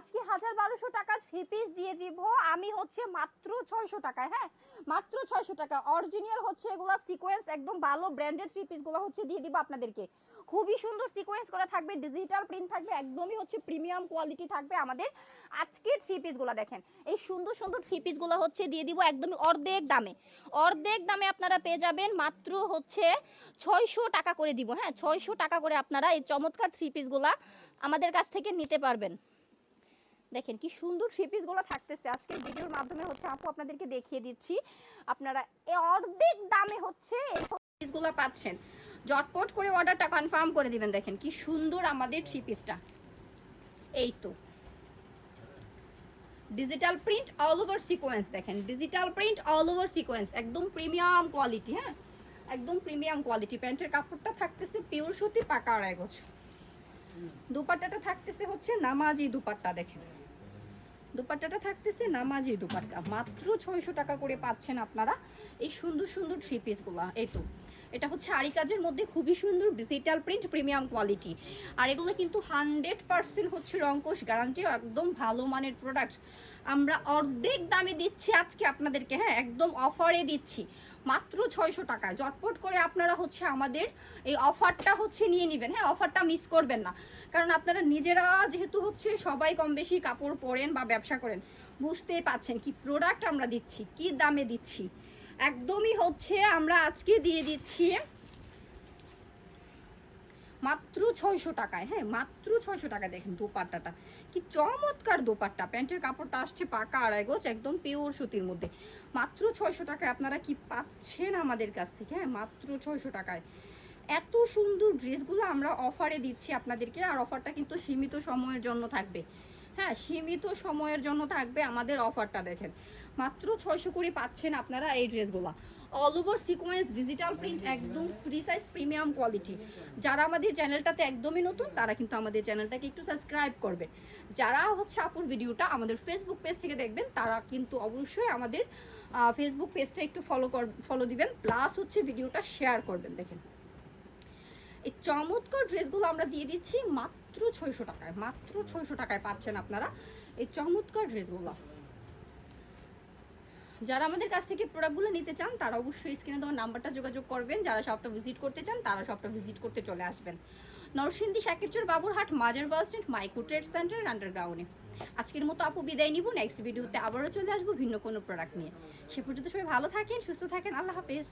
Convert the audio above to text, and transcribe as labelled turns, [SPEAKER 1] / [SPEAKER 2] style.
[SPEAKER 1] আজকে হাজার বারোশো টাকা থ্রি পিস দিয়ে দিব। আমি হচ্ছে মাত্র ছয়শো টাকায় হ্যাঁ? মাত্র ছয়শো টাকা। অরিজিনাল হচ্ছে এগুলো সিকোয়েন্স একদম ভালো ব্র্যান্ডেড থ্রি পিসগুলো হচ্ছে দিয়ে দিব আপনাদেরকে। খুবই সুন্দর সিকোয়েন্স করা থাকবে ডিজিটাল প্রিন্ট থাকবে, একদমই হচ্ছে প্রিমিয়াম কোয়ালিটি থাকবে আমাদের আজকের থ্রি পিসগুলো দেখেন। এই সুন্দর সুন্দর থ্রি পিসগুলো হচ্ছে দিয়ে দিব একদমই অর্ধেক দামে। অর্ধেক দামে আপনারা পেয়ে যাবেন মাত্র হচ্ছে ছয়শো টাকা করে দিব হ্যাঁ? ছয়শো টাকা করে আপনারা এই চমৎকার থ্রি পিসগুলা আমাদের কাছ থেকে নিতে পারবেন। দেখেন কি সুন্দর থ্রি পিসগুলো থাকতেছে। আজকের ভিডিওর মাধ্যমে হচ্ছে আপু আপনাদেরকে দেখিয়ে দিচ্ছি। আপনারা অর্ধেক দামে হচ্ছে এই পিসগুলো পাচ্ছেন। জটপট করে অর্ডারটা কনফার্ম করে দিবেন। দেখেন কি সুন্দর আমাদের থ্রি পিসটা এই তো। Digital print all over sequins দেখেন। Digital print all over sequins একদম প্রিমিয়াম কোয়ালিটি হ্যাঁ? একদম প্রিমিয়াম কোয়ালিটি প্যান্টের কাপড়টা থাকতেছে পিওর সুতি, পাকা আড়াই গোছ দুপাট্টাটা থাকতেছে হচ্ছে নামাজি দুপাট্টা, দেখেন। দুপাট্টাটা থাকতেছে নামাজি দুপাট্টা। মাত্র ছয়শো টাকা করে পাচ্ছেন আপনারা এই সুন্দর সুন্দর থ্রি পিসগুলা এই তো এটা হচ্ছে আরি কাজের মধ্যে খুবই সুন্দর ডিজিটাল প্রিন্ট প্রিমিয়াম কোয়ালিটি আর এগুলো কিন্তু হান্ড্রেড পার্সেন্ট হচ্ছে রঙ্কশ গ্যারান্টি একদম ভালো মানের প্রোডাক্ট আমরা অর্ধেক দামে দিচ্ছি আজকে আপনাদেরকে হ্যাঁ একদম অফারে দিচ্ছি। মাত্র ছয়শো টাকায়। জটপট করে আপনারা হচ্ছে আমাদের এই অফারটা হচ্ছে নিয়ে নেবেন। হ্যাঁ অফারটা মিস করবেন না। কারণ আপনারা নিজেরা যেহেতু হচ্ছে সবাই কম বেশি কাপড় পরেন বা ব্যবসা করেন, বুঝতেই পাচ্ছেন কি প্রোডাক্ট আমরা দিচ্ছি, কি দামে দিচ্ছি। একদমই হচ্ছে, আমরা আজকে দিয়ে দিচ্ছি মাত্র ছয়শো টাকায় হ্যাঁ মাত্র ছয়শো টাকা দেখেন দোপাট্টাটা। কি চমৎকার দোপাট্টা, প্যান্টের কাপড়টা আসছে পাকা আড়াই গোছ একদম পিওর সুতির মধ্যে। মাত্র ছয়শো টাকায় আপনারা কি পাচ্ছেন আমাদের কাছ থেকে হ্যাঁ মাত্র ছয়শো টাকায়। এত সুন্দর ড্রেসগুলো আমরা অফারে দিচ্ছি আপনাদেরকে, আর অফারটা কিন্তু সীমিত সময়ের জন্য থাকবে। হ্যাঁ সীমিত সময়ের জন্য থাকবে আমাদের অফারটা দেখেন। মাত্র ছয়শো কুড়ি পাচ্ছেন আপনারা এই ড্রেসগুলো। All over sequins digital print একদম ফ্রি সাইজ প্রিমিয়াম কোয়ালিটি যারা আমাদের চ্যানেলটাতে একদমই নতুন, তারা কিন্তু আমাদের চ্যানেলটাকে একটু সাবস্ক্রাইব করবে যারা হচ্ছে আপুর ভিডিওটা আমাদের ফেসবুক পেজ থেকে দেখবেন, তারা কিন্তু অবশ্যই আমাদের ফেসবুক পেজটা একটু ফলো কর ফলো দিবেন প্লাস হচ্ছে ভিডিওটা শেয়ার করবেন, দেখেন। এই চমৎকার ড্রেসগুলো আমরা দিয়ে দিচ্ছি মাত্র ছয়শো টাকায়, মাত্র ছয়শো টাকায় পাচ্ছেন আপনারা এই চমৎকার ড্রেসগুলো। যারা আমাদের কাছ থেকে প্রোডাক্টগুলো নিতে চান, তারা অবশ্যই স্ক্রিনে দেওয়ার নাম্বারটা যোগাযোগ করবেন। যারা শপটা ভিজিট করতে চান, তারা শপটা ভিজিট করতে চলে আসবেন। নরসিংদী শাকিরচর বাবুরহাট, মাজার bus stand micro trade centre আন্ডারগ্রাউন্ডে আজকের মতো আপু বিদায় নিব। নেক্সট ভিডিওতে আবারও চলে আসব ভিন্ন কোনো প্রোডাক্ট নিয়ে। সে পর্যন্ত সবাই ভালো থাকেন, সুস্থ থাকেন। আল্লাহ হাফেজ।